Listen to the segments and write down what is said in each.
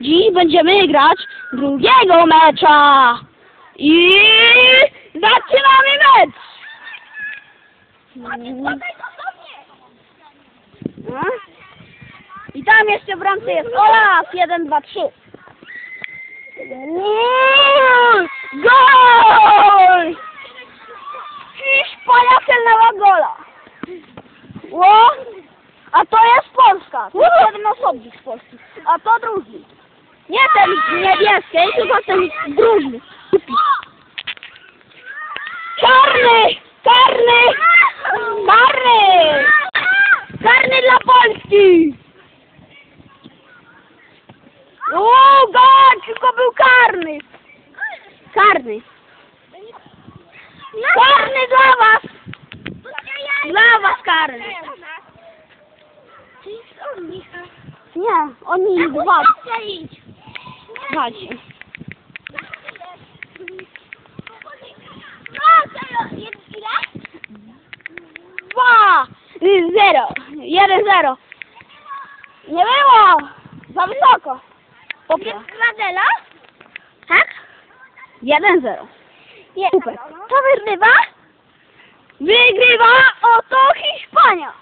Dziś będziemy grać drugiego mecza. I zaczynamy mecz. No. I tam jeszcze w bramce jest Olaf. 1, 2, 3. Gol! Hiszpania celnęła gola. Ło! A to jest Polska. To jeden osobnik z Polski. A to drugi. Nie ten niebieski, tylko ten drugi. Czarny! Czarny! Czarny! Karny dla Polski! O, gol! Tylko był karny! Karny! Karny dla was! Dla was karny! Nie, oni dwa. Chodź. Dwa! Zero. Jeden zero. Nie było! Za wysoko. Popra. Kwadela? Tak? Jeden zero. Super. To wygrywa? Wygrywa oto Hiszpania.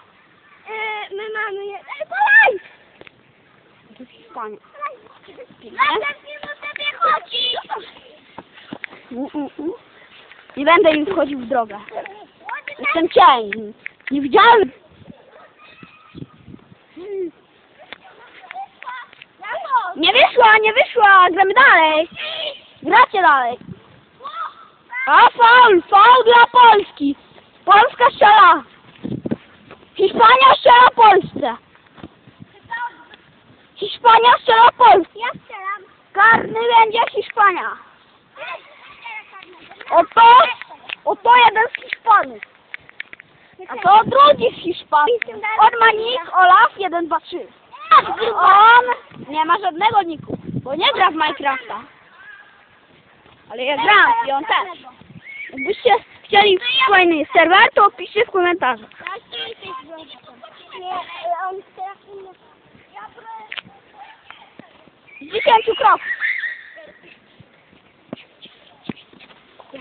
Yy, my mamy jeden kolej. To jest Hiszpania. Następnie sobie chodzi. Mm, mm, mm. Nie będę im wchodził w drogę. Jestem cień. Nie widziałem. Nie wyszła, nie wyszła. Gramy dalej. Gracie dalej. A faul, faul dla Polski. Polska strzela. Hiszpania strzela Polsce. Hiszpania strzela Polsce. Ja strzelam. Karny będzie Hiszpania. Oto, oto jeden z Hiszpanów. A to drugi z Hiszpanów. On ma nick Olaf 1, 2, 3. On nie ma żadnego niku, bo nie gra w Minecrafta. Ale ja gram i on też. Jakbyście chcieli fajny serwer, to piszcie w komentarzach. Z 10 kroków.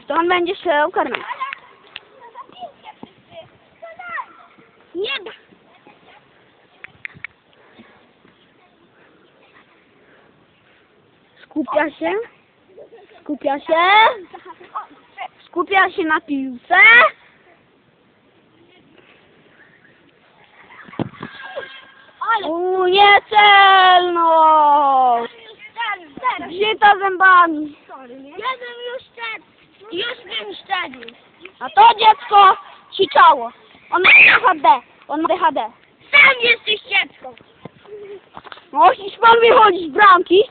To on będzie strzelał karmę. Nie da. Skupia się. Skupia się. Skupia się na piłce. U, nie celność! Brzita zębami. Jeden już ten. Już wiem szczerze. A to dziecko ćwiczało. On ma DHD. On ma DHD. Sam jesteś dziecko. No, Hiszpan wychodzi z bramki.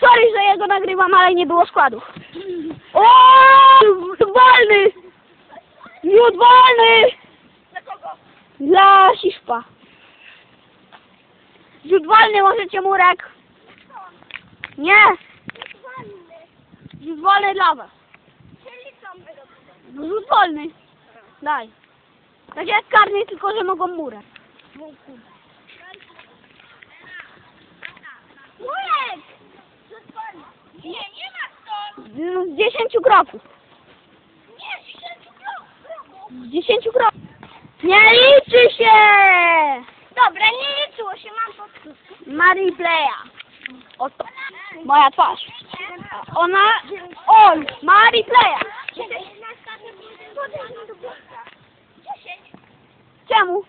Sorry, że jego nagrywam, ale nie było składów. O, wolny! Rzut wolny! Dla kogo? Dla Hiszpa. Rzut wolny, możecie murek. Nie, rzut wolny dla was. Czyli wyrobione. Rzut wolny. Daj. Tak jak karny, tylko że mogą murek. Murek! Nie, nie ma to. Z 10 kroków. Nie, dziesięciu kroków. Z 10 kroków. Nie liczy się! Dobra, nie liczyło się, mam podskórkę. Marii Playa. Oto. Moja twarz. Ona... On! Marii Playa. Czemu?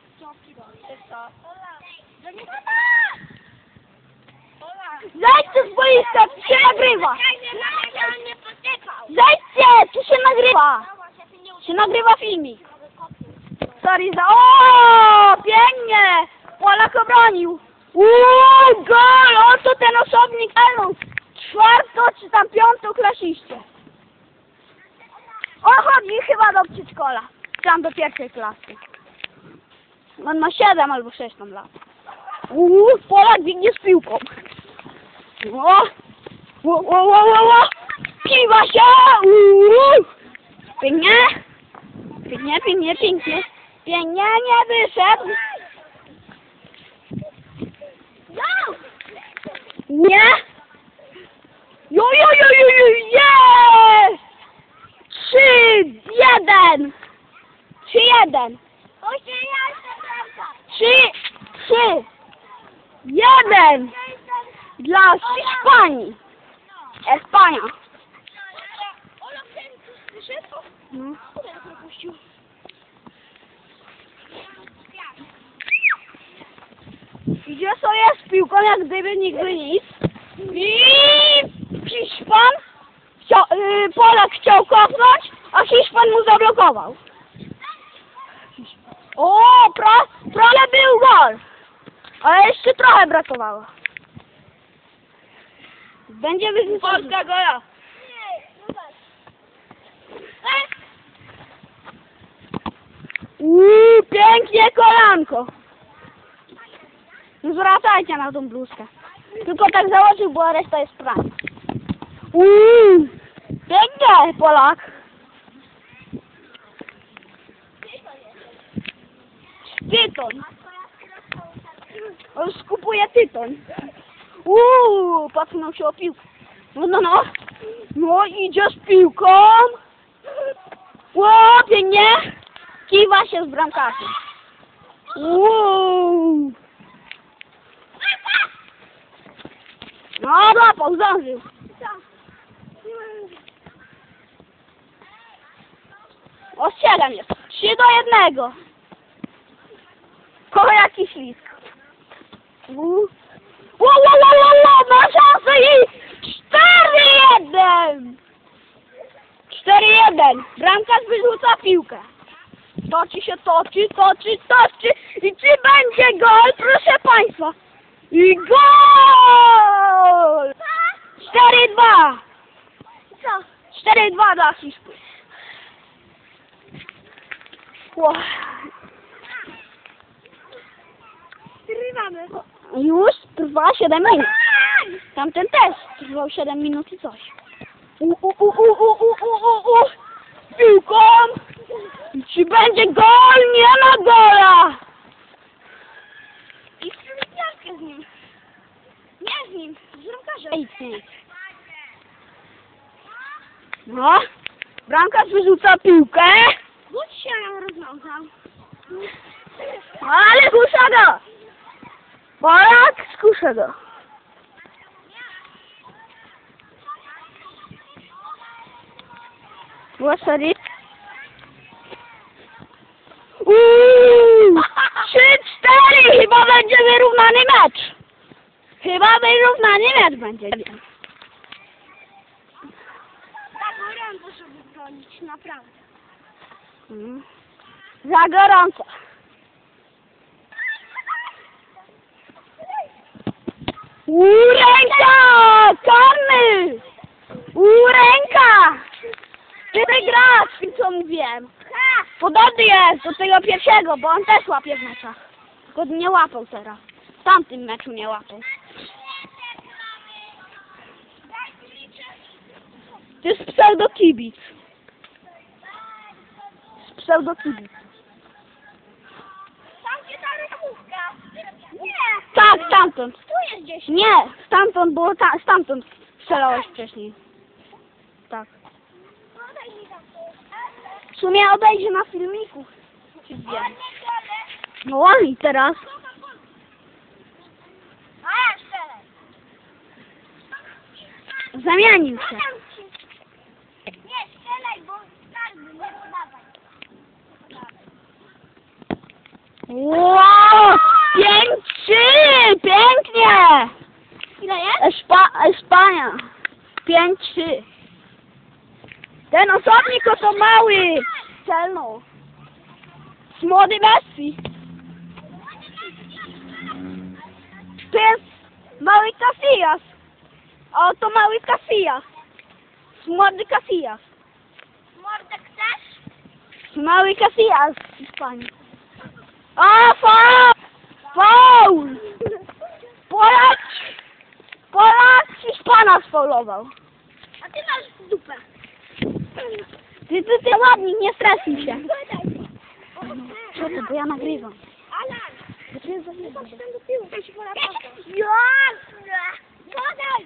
Zejdźcie z boiska, tu się nagrywa. Zejdźcie, tu się nagrywa. Się nagrywa filmik. Sorry za... O, pięknie! Polak obronił. Uuu, gol! Oto ten osobnik Elnów. Czwarto czy tam piąto klasiście. On chodzi chyba do przedszkola. Tam do pierwszej klasy. On ma siedem albo sześć tam lat. Uuu, Polak biegnie z piłką. O! Wo, wo, wo, wo, wo. Piwa się! Uuu! Pięknie! Pięknie, pięknie, pięknie. Pięknie nie wyszedł. Nie! Jo, jo, jo, jo, jo, jest! Trzy, jeden! Trzy, jeden! Trzy, trzy, jeden! Dla Hiszpanii! Espania! No. Idzie sobie z piłką jak gdyby nigdy nic. I Hiszpan, chciał, y, Polak chciał kopnąć, a Hiszpan mu zablokował. O, pra, prawie był gol. Ale jeszcze trochę brakowało. Będzie wyzwanie. Polska gola. Uuu, pięknie kolanko. No Zwracajcie na tą bluzkę. Tylko tak założył, bo reszta jest prana. Uuu, pięknie, Polak. Tyton. On skupuje tyton. Uuu, pacnął się o piłkę. No, no, no. No, idzie z piłką. Ło, pięknie. Kiwa się z bramkarzem. Uuu. No, złapał, zdążył. Ostrzegam jest. Trzy do jednego. Kogo jaki ślisk. Ło, ło, ło, ło, ło, ma szansę i cztery jeden. Cztery jeden. Bramkarz wyrzuca piłkę. Toczy się, toczy, toczy, toczy. I czy będzie gol, proszę Państwa? I gol! 4-2. Co? 4-2 dla Hiszpy. Ło. Zrywamy. Już trwa 7 minut. Tamten też trwał 7 minut i coś. U, u, u, u, u, u, u, u, u. Piłką! Czy będzie gol? Nie ma gola! Piłkę z nim. Nie z nim, z bramkarzem. Ej, ty. No, bramkarz wyrzuca piłkę, Budź się ją rozwiązał. ale kusza go! Polak skusza go. Łosady. Uuu! Trzy, cztery! Chyba będzie wyrównany mecz. Chyba wyrównany mecz będzie. Tak gorąco, żeby bronić, naprawdę. Mm. Za gorąco. Uuu, ręka! Karny! Uuu, ręka! Ty wygrasz, co mówiłem. Podobny jest do tego pierwszego, bo on też łapie w meczach. Tylko nie łapał teraz. W tamtym meczu nie łapał. To jest pseudo-kibic. Pseudo-kibic. Tam gdzie ta. Nie! Tak, stamtąd. Tu jest gdzieś. Nie, stamtąd, bo ta, stamtąd strzelałeś wcześniej. Tak. W sumie obejrzy na filmiku. No i teraz. Zamienił się. Nie, strzelaj, bo skarby, nie podawaj. Wow! Pięć, trzy! Pięknie! Ile jest? Espa, Espania. Pięć, trzy. Ten osobnik to mały. Celno. Młody Messi. To jest mały Casillas. A oto mały Casillas. Młody Casillas. Mordę chcesz? Mały Casillas z Hiszpanii. A, faul! Faul! Polak! Polak Hiszpana sfaulował. A ty masz dupę. Ty, ty, ty ładnik, nie stresuj się. Ty, bo ja nagrywam. Alan. Bo ty jest za Chodź tam do tyłu, to się pola Jasne! Podaj!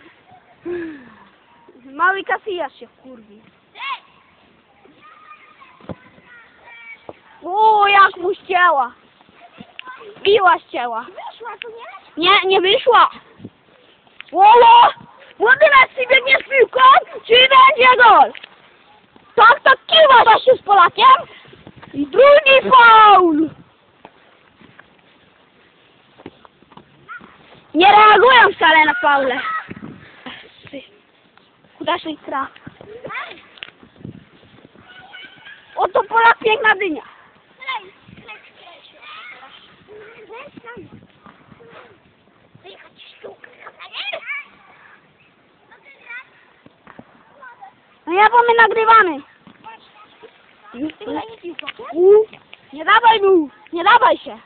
Mały kasijarz się wkurwi. O, jak mu ścięła. Biła ścięła. Wyszła tu, nie? Nie, nie wyszła. Łoło! Młody Messi biegnie z piłką, czy będzie gol? Tak, tak, kiwa się z Polakiem. I drugi faul. Nie reagują wcale na faule. Kudaszny traf. Ej! Oto Polak piękna dynia. Ej! Weź tam. Wyjechać sztukę. No ja, bo my nagrywamy. U, Nie dawaj mu, nie dawaj się.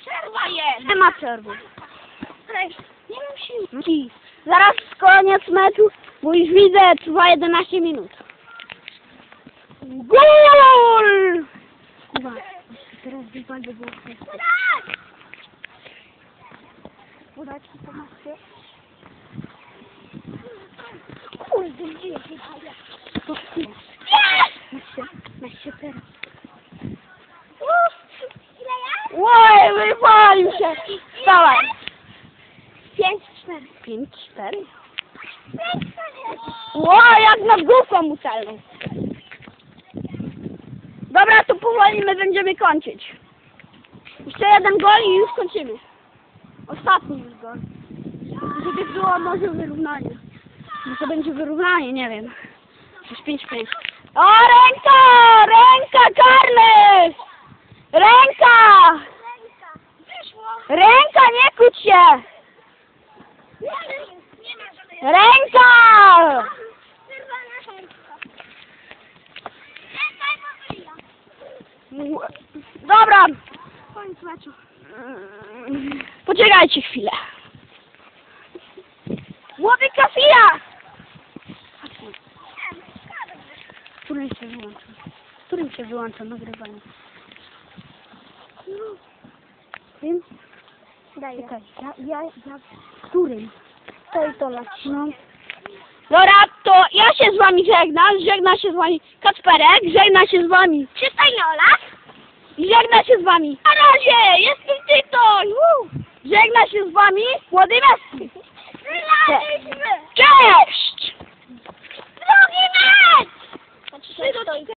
Przerwa jest! Nie ma przerwy. Nie mam siły. I Zaraz koniec meczu, bo już widzę, trwa 11 minut. Gol! Kuba, teraz wypadł było Podaj! Podać jest? To ty. Jest! Masz się, masz się teraz. Oj, wypalił się. Wstawaj. Pięć, cztery. 5, 4. Pięć, cztery. Ło, jak nad główką ucelną. Dobra, to powoli my będziemy kończyć. Jeszcze jeden gol i już kończymy. Ostatni już gol. Żeby było może wyrównanie. Może będzie wyrównanie, nie wiem. Już 5-5. O, ręka! Ręka, karny! Ręka! Ręka. Nie kuć się! Ręka! Dobra. Koniec. Poczekajcie chwilę. Młody Kafija! Którym się wyłącza? Którym się wyłącza nagrywanie? Tym? Daję. Czekaj, ja, ja, ja, którym? To i to. No. Dobra, to ja się z wami żegnam, żegna się z wami Kacperek, żegna się z wami Przystojny Olaf. i żegna się z wami. Na razie, jestem Tytoń! Woo! Żegna się z wami Młody Messi. Wygraliśmy. Cześć! Drugi mecz. Trzy do